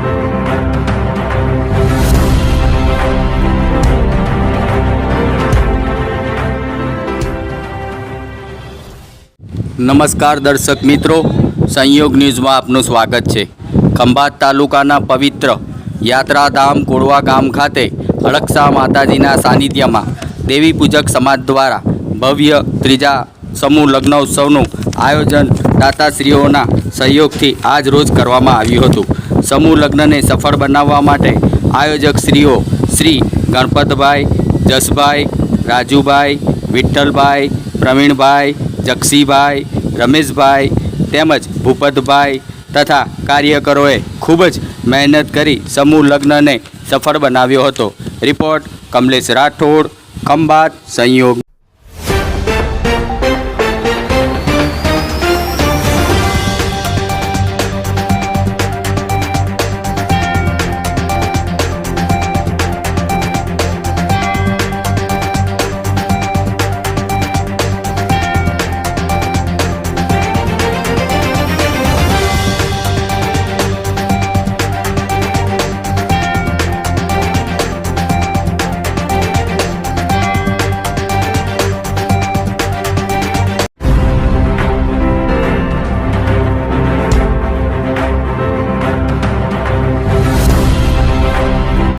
નમસ્કાર દર્શક મિત્રો, સંયોગ ન્યૂઝમાં આપનું સ્વાગત છે. ખંભાત તાલુકાના પવિત્ર યાત્રાધામ કોળવા ગામ ખાતે અળક્ષા માતાજીના સાનિધ્યમાં દેવી પૂજક સમાજ દ્વારા ભવ્ય ત્રીજા સમૂહ લગ્નોત્સવનું આયોજન દાતાશ્રીઓના સહયોગથી આજ રોજ કરવામાં આવ્યું હતું. સમૂહ લગ્નને સફળ બનાવવા માટે આયોજક શ્રીઓ શ્રી ગણપતભાઈ, જસભાઈ, રાજુભાઈ, વિઠ્ઠલભાઈ, પ્રવીણભાઈ, જક્ષીભાઈ, રમેશભાઈ તેમજ ભૂપતભાઈ તથા કાર્યકરોએ ખૂબ જ મહેનત કરી સમૂહ લગ્નને સફળ બનાવ્યો હતો. રિપોર્ટ કમલેશ રાઠોડ, ખંભાત સંયોગ